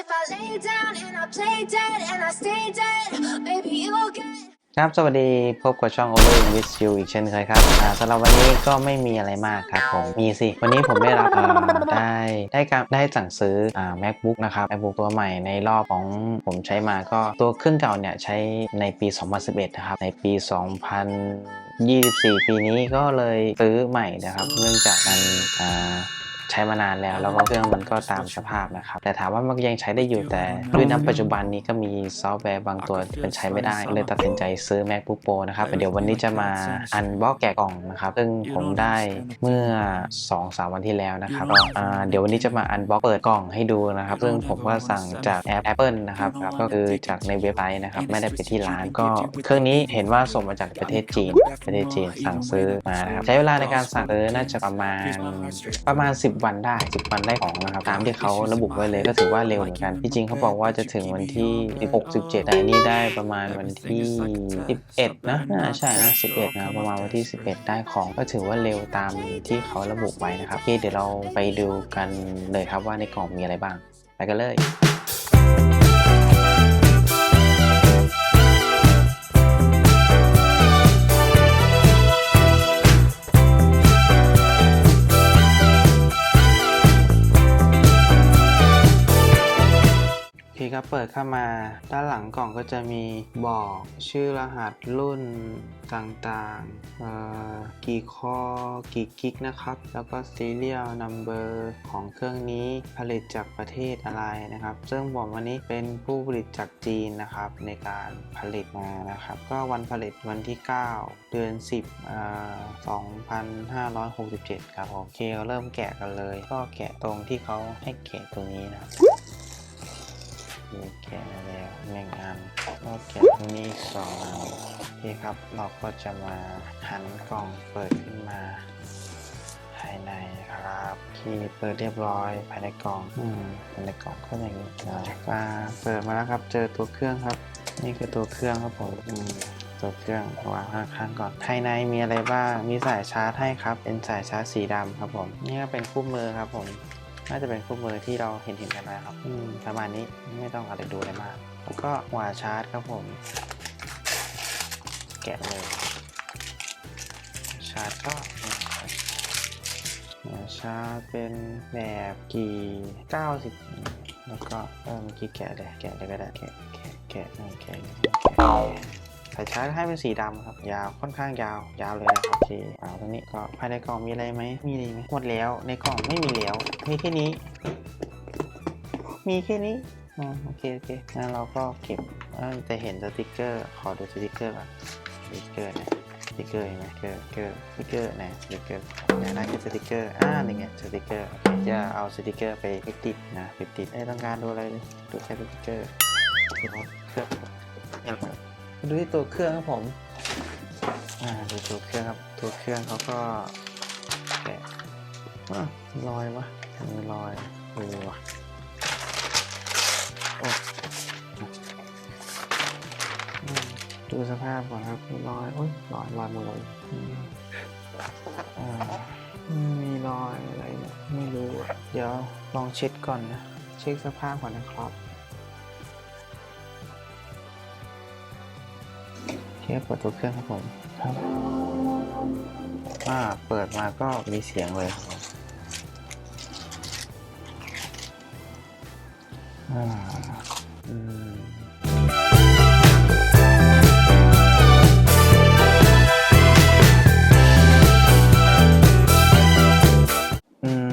if I lay down and I play dead and I stay dead, maybe you'll get. ครับสวัสดีพบกับช่อง Over with you อีกเช่นเคยครับอ่าสำหรับวันนี้ก็ไม่มีอะไรมากครับผมมีสิ วันนี้ผมได้รับอ่าได้ได้การได้สั่งซื้ออ่า macbook นะครับ macbook ตัวใหม่ในรอบของผมใช้มาก็ตัวเครื่องเก่าเนี่ยใช้ในปี 2011 นะครับ ในปี 2024 ปีนี้ก็เลยซื้อใหม่นะครับ เนื่องจากมันอ่า ใช้มานานแล้ว แล้วก็เครื่องมันก็ตามสภาพนะครับ แต่ถามว่ามันก็ยังใช้ได้อยู่แต่ด้วยณปัจจุบันนี้ก็มีซอฟต์แวร์บางตัวที่มันใช้ไม่ได้เลยตัดสินใจซื้อ MacBook Pro นะครับเดี๋ยววันนี้จะมาอันบ็อกแกะกล่องนะครับซึ่งผมได้เมื่อ2-3วันที่แล้วนะครับก็อ่าเดี๋ยววันนี้จะมาอันบ็อกเปิดกล่องให้ดูนะครับซึ่งผมก็สั่งจากแอป Apple นะครับก็คือจากในเว็บไซต์นะครับไม่ได้ไปที่ร้านก็เครื่องนี้เห็นว่าส่งมาจากประเทศจีน ประเทศจีนสั่งซื้อมานะครับใช้เวลาในการสั่งซื้อน่าจะประมาณประมาณ 10วันได้ 10 วันได้ของนะครับตามที่เขาระบุไว้เลยก็ถือว่าเร็วเหมือนกันที่จริงเขาบอกว่าจะถึงวันที่16 17แต่นี่ได้ประมาณวันที่ 11 นะน่าใช่นะ11 นะประมาณวันที่ 11 ได้ของ ก็ถือว่าเร็วตามที่เขาระบุไว้นะครับโอเคเดี๋ยวเราไปดูกันเลยครับว่าในกล่องมีอะไรบ้างไปกันเลย โอเคครับเปิดเข้ามา ด้านหลังกล่องก็จะมีบอกชื่อรหัสรุ่นต่างๆ กี่คอกี่กิกนะครับ แล้วก็ serial number ของเครื่องนี้ผลิตจากประเทศอะไรนะครับ ซึ่งผมวันนี้เป็นผู้ผลิตจากจีนนะครับ ในการผลิตมานะครับ ก็วันผลิตวันที่ 9 เดือน 10เอ่อ2567 ครับผมโอเคเราเริ่มแกะกันเลย ก็แกะตรงที่เขาให้แกะตรงนี้นะครับ มีแกะแล้วหนึ่งอันก็แกะตรงนี้สองอันโอเครับเราก็จะมาหันกล่องเปิดขึ้นมาภายในครับคีย์เปิดเรียบร้อยภายในกล่องอืมภายในกล่องก็อย่างนี้นะมาเปิดมาแล้วครับ เจอตัวเครื่องครับ นี่คือตัวเครื่องครับผมอืมตัวเครื่องวางข้างๆก่อน ภายในมีอะไรบ้าง มีสายชาร์จให้ครับ เป็นสายชาร์จสีดำครับผม นี่ก็เป็นคู่มือครับผม น่าจะเป็นคู่มือที่เราเห็นเห็นกันนะครับอืมประมาณนี้ไม่ต้องอะไรดูอะไรมากแล้วก็หัวชาร์จครับผม แกะเลย ชาร์จก็หัวชาร์จเป็นแบบกี่90 แล้วก็เออเมื่อกี้แกะเลยแกะเลยก็ได้แกะแกะแกะแกะแกะแกะ สายชาร์จให้เป็นสีดำครับ ยาวค่อนข้างยาวยาวเลยนะครับโอเคเอาตรงนี้ก็ภายในกล่องมีอะไรไหมมีอะไรไหมหมดแล้วในกล่องไม่มีแล้ว มีแค่นี้ มีแค่นี้อ๋อโอเคโอเคงั้นเราก็เก็บเออจะเห็นสติกเกอร์ ขอดูสติกเกอร์ก่อนสติกเกอร์นะสติกเกอร์เห็นไหมเกอร์เกอร์สติกเกอร์นะสติกเกอร์อยากได้แค่สติกเกอร์อ่านี่ไงสติกเกอร์โอเคจะเอาสติกเกอร์ไปติดนะไปติดไม่ต้องการดูอะไรเลยดูแค่สติกเกอร์เดี๋ยวเครื่อง ดูที่ตัวเครื่องครับผมอ่าดูตัวเครื่องครับ ตัวเครื่องเขาก็แกะอะลอยวะมีรอยเออวะโอ้ดูสภาพก่อนครับมีรอยโอ้ยรอยรอยหมดเลยอือลอยมีรอยอะไรเนี่ยไม่รู้ เดี๋ยวลองเช็ดก่อนนะ เช็คสภาพก่อนนะครับ เทียบเปิดตัวเครื่องครับผมครับอ่าเปิดมาก็มีเสียงเลยครับผมอ่าอืมอืม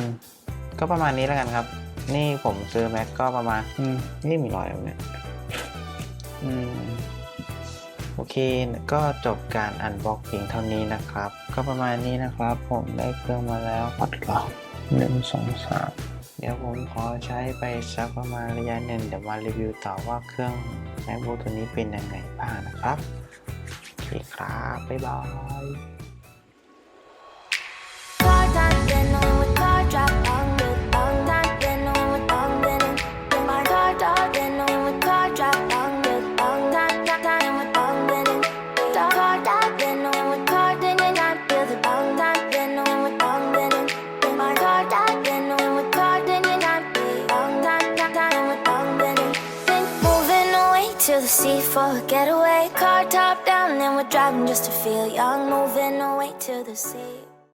ก็ประมาณนี้แล้วกันครับ นี่ผมซื้อแม็กก็ประมาณ อืมนี่มีรอยอะไรเนี่ยอืม โอเค ก็จบการอันบ็อกเพียงเท่านี้นะครับ ก็ประมาณนี้นะครับ ผมได้เครื่องมาแล้วปัดหรอหนึ่งสองสามเดี๋ยวผมขอใช้ไปสักประมาณระยะหนึ่งเดี๋ยวมารีวิวต่อว่าเครื่อง MacBook ตัวนี้เป็นยังไงบ้างนะครับ โอเคครับ บ๊ายบาย the sea for a getaway. Car top down, and we're driving just to feel young. Moving away to the sea.